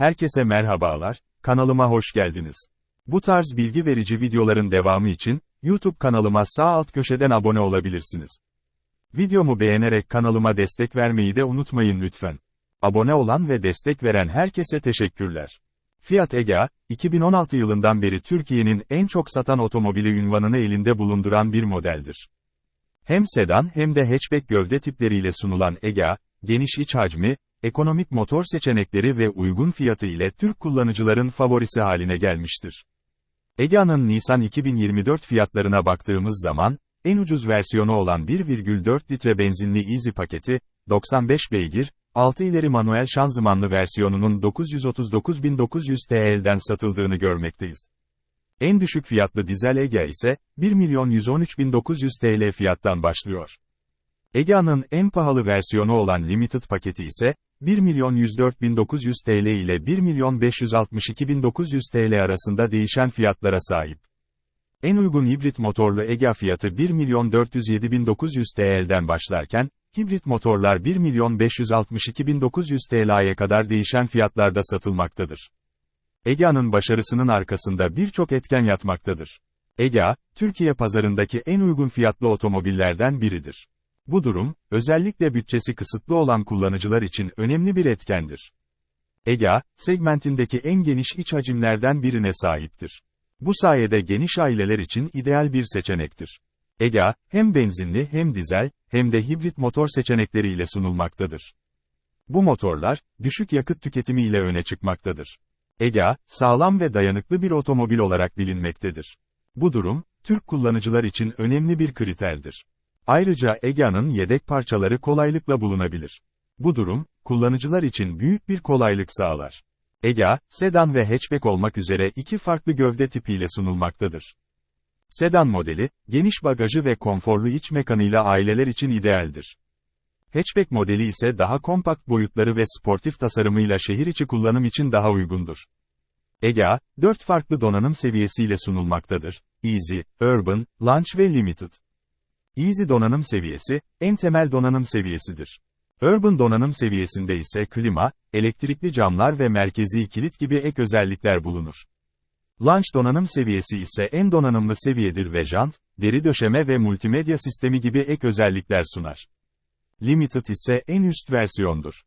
Herkese merhabalar, kanalıma hoş geldiniz. Bu tarz bilgi verici videoların devamı için, YouTube kanalıma sağ alt köşeden abone olabilirsiniz. Videomu beğenerek kanalıma destek vermeyi de unutmayın lütfen. Abone olan ve destek veren herkese teşekkürler. Fiat Egea, 2016 yılından beri Türkiye'nin en çok satan otomobili ünvanını elinde bulunduran bir modeldir. Hem sedan hem de hatchback gövde tipleriyle sunulan Egea, geniş iç hacmi, ekonomik motor seçenekleri ve uygun fiyatı ile Türk kullanıcıların favorisi haline gelmiştir. Egea'nın Nisan 2024 fiyatlarına baktığımız zaman, en ucuz versiyonu olan 1,4 litre benzinli Easy paketi, 95 beygir, 6 ileri manuel şanzımanlı versiyonunun 939.900 TL'den satıldığını görmekteyiz. En düşük fiyatlı dizel Egea ise, 1.113.900 TL fiyattan başlıyor. Egea'nın en pahalı versiyonu olan Limited paketi ise, 1.104.900 TL ile 1.562.900 TL arasında değişen fiyatlara sahip. En uygun hibrit motorlu Egea fiyatı 1.407.900 TL'den başlarken, hibrit motorlar 1.562.900 TL'ye kadar değişen fiyatlarda satılmaktadır. Egea'nın başarısının arkasında birçok etken yatmaktadır. Egea, Türkiye pazarındaki en uygun fiyatlı otomobillerden biridir. Bu durum, özellikle bütçesi kısıtlı olan kullanıcılar için önemli bir etkendir. Egea, segmentindeki en geniş iç hacimlerden birine sahiptir. Bu sayede geniş aileler için ideal bir seçenektir. Egea, hem benzinli hem dizel, hem de hibrit motor seçenekleriyle sunulmaktadır. Bu motorlar, düşük yakıt tüketimi ile öne çıkmaktadır. Egea, sağlam ve dayanıklı bir otomobil olarak bilinmektedir. Bu durum, Türk kullanıcılar için önemli bir kriterdir. Ayrıca Egea'nın yedek parçaları kolaylıkla bulunabilir. Bu durum, kullanıcılar için büyük bir kolaylık sağlar. Egea, sedan ve hatchback olmak üzere iki farklı gövde tipiyle sunulmaktadır. Sedan modeli, geniş bagajı ve konforlu iç mekanıyla aileler için idealdir. Hatchback modeli ise daha kompakt boyutları ve sportif tasarımıyla şehir içi kullanım için daha uygundur. Egea, dört farklı donanım seviyesiyle sunulmaktadır. Easy, Urban, Launch ve Limited. Easy donanım seviyesi, en temel donanım seviyesidir. Urban donanım seviyesinde ise klima, elektrikli camlar ve merkezi kilit gibi ek özellikler bulunur. Launch donanım seviyesi ise en donanımlı seviyedir ve jant, deri döşeme ve multimedya sistemi gibi ek özellikler sunar. Limited ise en üst versiyondur.